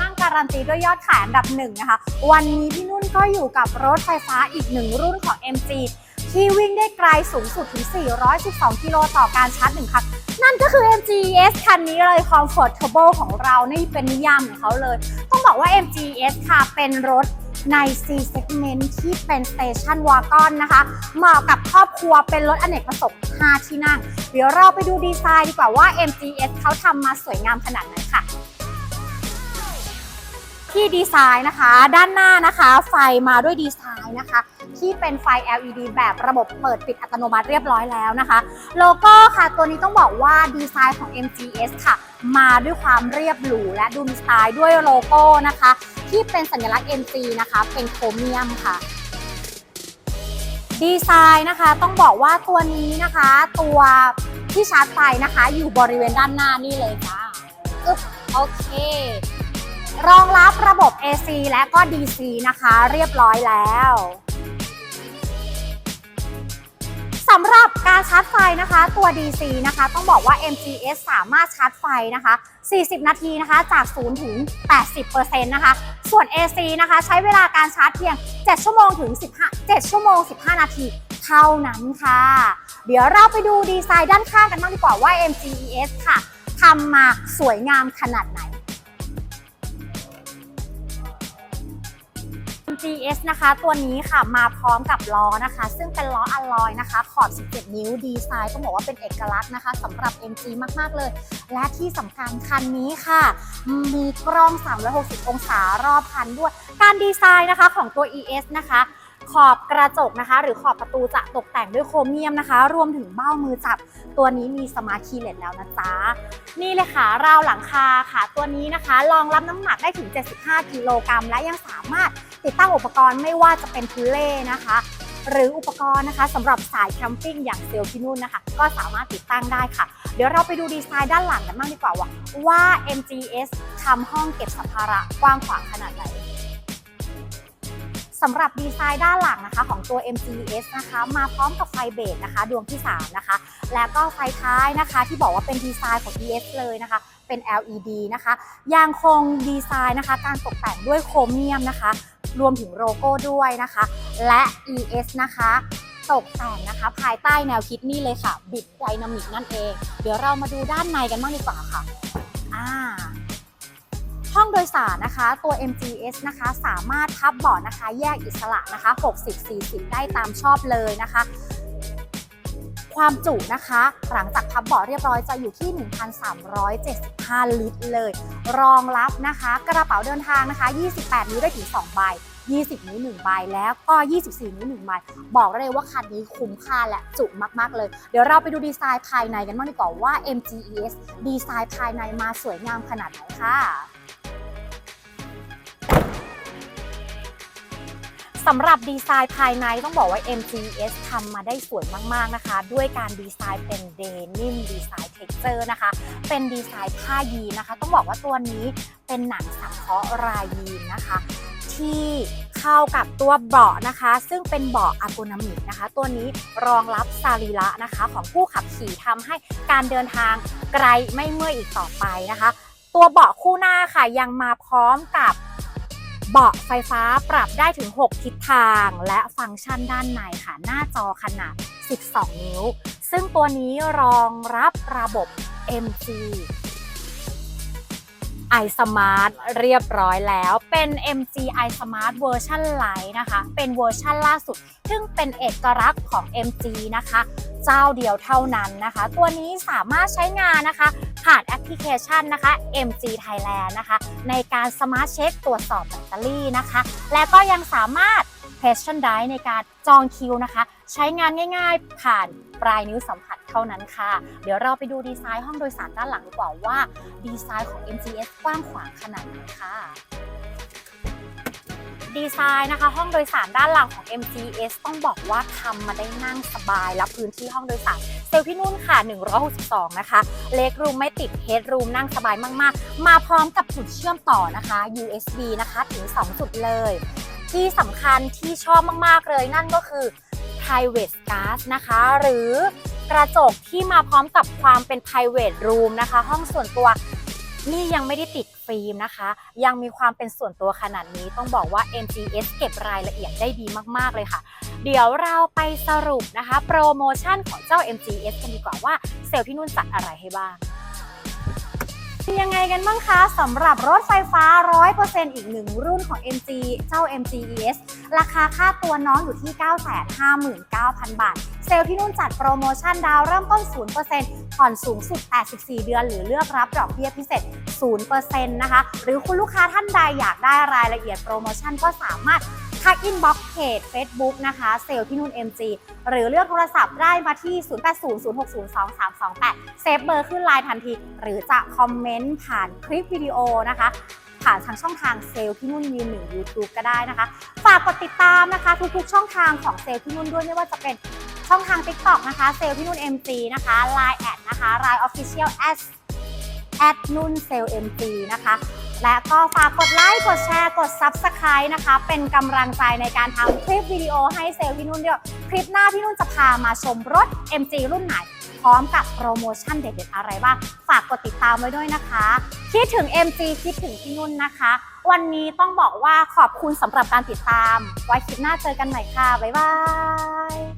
นั่งการันตีด้วยยอดขายอันดับหนึ่งนะคะ วันนี้พี่นุ่นก็อยู่กับรถไฟฟ้าอีกหนึ่งรุ่นของ MG ที่วิ่งได้ไกลสูงสุดถึง 412 กิโลต่อการชาร์จหนึ่งครั้ง นั่นก็คือ MGS คันนี้เลย Comfortable ของเรา นี่เป็นนิยามของเขาเลย ต้องบอกว่า MGS ค่ะเป็นรถใน C segment ที่เป็น Station Wagon นะคะ เหมาะกับครอบครัวเป็นรถอเนกประสงค์5ที่นั่ง เดี๋ยวเราไปดูดีไซน์ดีกว่าว่า MGS เขาทำมาสวยงามขนาดไหนค่ะ ที่ดีไซน์นะคะ ด้านหน้านะคะ ไฟมาด้วยดีไซน์นะคะ ที่เป็นไฟ LED แบบระบบเปิดปิดอัตโนมัติเรียบร้อยแล้วนะคะ โลโก้ค่ะตัวนี้ต้องบอกว่าดีไซน์ของ MGS ค่ะ มาด้วยความเรียบหรูและดูมีสไตล์ด้วยโลโก้นะคะ ที่เป็นสัญลักษณ์ MG นะคะ เป็นโครเมียมค่ะดีไซน์นะคะต้องบอกว่าตัวนี้นะคะ ตัวที่ชาร์จไฟนะคะ อยู่บริเวณด้านหน้านี่เลยจ้าอึ๊บโอเค รองรับระบบ AC และก็ DC นะคะเรียบร้อยแล้วสำหรับการชาร์จไฟนะคะตัว DC นะคะต้องบอกว่า MGS สามารถชาร์จไฟนะคะ 40 นาทีนะคะจาก 0 ถึง 80%นะคะ ส่วน AC นะคะใช้เวลาการชาร์จเพียง 7 ชั่วโมงถึง 15 7 ชั่วโมง 15 นาทีเท่านั้นค่ะ เดี๋ยวเราไปดูดีไซน์ด้านข้างกันบ้างดีกว่าว่า MGS ค่ะทำมาสวยงามขนาดไหน GS นะคะ ตัวนี้ค่ะมาพร้อมกับล้อนะคะ ซึ่งเป็นล้ออะลอยนะคะ ขอบ 17 นิ้วดีไซน์ต้องบอกว่าเป็นเอกลักษณ์นะคะสำหรับ MG มาก ๆ เลย และที่สำคัญคันนี้ค่ะ มีกล้อง 360 องศารอบคันด้วย การดีไซน์นะคะของตัว ES นะคะ ขอบกระจกนะคะ หรือขอบประตูจะตกแต่งด้วยโครเมียมนะคะ รวมถึงเบ้ามือจับ ตัวนี้มีสมาร์ทคีย์เลสแล้วนะจ๊ะ นี่เลยค่ะ ราวหลังคาค่ะ ตัวนี้นะคะรองรับน้ำหนักได้ถึง 75 กิโลกรัมและยังสามารถติดตั้งอุปกรณ์ไม่ว่าจะเป็นทุเล่นะคะ หรืออุปกรณ์นะคะสำหรับสายแคมปิ้งอย่างเซลที่นู่นนะคะ ก็สามารถติดตั้งได้ค่ะ เดี๋ยวเราไปดูดีไซน์ด้านหลังกันบ้างดีกว่าว่าว่า MGS ทำห้องเก็บสัมภาระกว้างขวางขนาดไหน สำหรับดีไซน์ด้านหลังนะคะของตัว MGS นะคะ มาพร้อมกับไฟเบรกนะคะดวงที่ 3 นะคะ และก็ไฟท้ายนะคะที่บอกว่าเป็นดีไซน์ของ ES เลยนะคะ เป็น LED นะคะยังคงดีไซน์นะคะ การตกแต่งด้วยโครเมียมนะคะ รวมถึงโลโก้ด้วยนะคะ และ ES นะคะตกแต่งนะคะ ภายใต้แนวคิดนี่เลยค่ะ บิดไดนามิกนั่นเอง เดี๋ยวเรามาดูด้านในกันบ้างดีกว่าค่ะอ่า ห้องโดยสารนะคะ ตัว MGS นะคะ สามารถพับเบาะนะคะ แยกอิสระนะคะ 60-40 ได้ตามชอบเลยนะคะ ความจุนะคะ หลังจากพับเบาะเรียบร้อยจะอยู่ที่ 1,375 ลิตรเลย รองรับนะคะ กระเป๋าเดินทางนะคะ 28 นิ้วได้ถึง 2 ใบ 20 นิ้ว 1 ใบ แล้วก็ 24 นิ้ว 1 ใบ บอกเลยว่าคันนี้คุ้มค่าและจุมาก ๆ เลย เดี๋ยวเราไปดูดีไซน์ภายในกันบ้างดีกว่าว่า MGES ดีไซน์ภายในมาสวยงามขนาดไหนค่ะ สำหรับดีไซน์ภายในต้องบอกว่า MGS ทำมาได้สวยมาก ๆ นะคะ ด้วยการดีไซน์เป็นเดนิมดีไซน์เท็กเจอร์นะคะ เป็นดีไซน์ผ้ายีนนะคะ ต้องบอกว่าตัวนี้เป็นหนังสังเคราะห์รายยีนนะคะ ที่เข้ากับตัวเบาะนะคะ ซึ่งเป็นเบาะอะโกนามิกนะคะ ตัวนี้รองรับสรีระนะคะ ของผู้ขับขี่ทำให้การเดินทางไกลไม่เมื่อยอีกต่อไปนะคะ ตัวเบาะคู่หน้าค่ะยังมาพร้อมกับ เบาะไฟฟ้าปรับได้ถึง 6 ทิศทาง และฟังก์ชันด้านในค่ะ หน้าจอขนาด 12 นิ้ว ซึ่งตัวนี้รองรับระบบ MG iSmart เรียบร้อยแล้ว เป็น MG iSmart เวอร์ชันไลท์นะคะ เป็นเวอร์ชันล่าสุด ซึ่งเป็นเอกลักษณ์ของ MG นะคะ เจ้าเดียวเท่านั้นนะคะ ตัวนี้สามารถใช้งานนะคะ ผ่านแอปพลิเคชันนะคะ MG Thailand นะคะ ในการสมาร์ทเช็คตรวจสอบแบตเตอรี่นะคะ และก็ยังสามารถ p a t i o n d i ในการจองคิวนะคะ ใช้งานง่ายๆ ผ่านปลายนิ้วสัมผัสเท่านั้นค่ะ เดี๋ยวเราไปดูดีไซน์ห้องโดยสารด้านหลังดีกว่าว่า ดีไซน์ของ MGS กว้างขวางขนาดไหนค่ะดีไซน์นะคะ ห้องโดยสารด้านหลังของ MGS ต้องบอกว่าทำมาได้นั่งสบายและพื้นที่ห้องโดยสารเซลพี่นุ่นค่ะ 162 นะคะ เล็กรูมไม่ติดเฮดรูมนั่งสบายมากๆ มาพร้อมกับจุดเชื่อมต่อนะคะ USB นะคะ ถึง 2 จุดเลย ที่สำคัญที่ชอบมากๆเลยนั่นก็คือ private glass นะคะ หรือกระจกที่มาพร้อมกับความเป็น private room นะคะ ห้องส่วนตัวนี่ยังไม่ได้ติดฟิล์มนะคะ ยังมีความเป็นส่วนตัวขนาดนี้ต้องบอกว่า MGS เก็บรายละเอียดได้ดีมาก ๆ เลยค่ะ เดี๋ยวเราไปสรุปนะคะ โปรโมชั่นของเจ้า MGS กันดีกว่าว่าเซลล์ที่นุ่นจัดอะไรให้บ้างเป็นยังไงกันบ้างคะสำหรับรถไฟฟ้า 100%อีกหนึ่งรุ่นของ MG เจ้า MGs ราคาค่าตัวน้องอยู่ที่ 959,000 บาท เซลล์ที่นุ่นจัดโปรโมชั่นดาวเริ่มต้น 0%ผ่อนสูงสุด 84 เดือน หรือเลือกรับดอกเบี้ยพิเศษ 0%นะคะ หรือคุณลูกค้าท่านใดอยากได้รายละเอียดโปรโมชั่นก็สามารถ ทักอินบ็อกเพจ Facebook นะคะเซลล์ที่นุ่น MG หรือเลือกโทรศัพท์ได้มาที่ 0800602328 เซฟเบอร์ขึ้นไลน์ทันที หรือจะคอมเมนต์ผ่านคลิปวิดีโอนะคะ ผ่านทางช่องทางเซลล์ที่นุ่นยืนหนึ่ง YouTube ก็ได้นะคะ ฝากกดติดตามนะคะ ทุกๆ ช่องทางของเซลล์ที่นุ่นด้วยไม่ว่าจะเป็นช่องทาง TikTok นะคะเซลล์ที่นุ่น MG นะคะ Line แอดนะคะ Line Official at at นุ่นเซลล์ MG นะคะ และก็ฝากกดไลค์กดแชร์กด Subscribe นะคะ เป็นกำลังใจในการทำคลิปวิดีโอให้เซลล์พี่นุ่นด้วยคลิปหน้าพี่นุ่นจะพามาชมรถ MG รุ่นไหน พร้อมกับโปรโมชั่นเด็ดๆอะไรบ้างฝากกดติดตามไว้ด้วยนะคะ คิดถึง MG คิดถึงพี่นุ่นนะคะ วันนี้ต้องบอกว่าขอบคุณสำหรับการติดตาม ไว้คลิปหน้าเจอกันใหม่ค่ะ บ๊ายบาย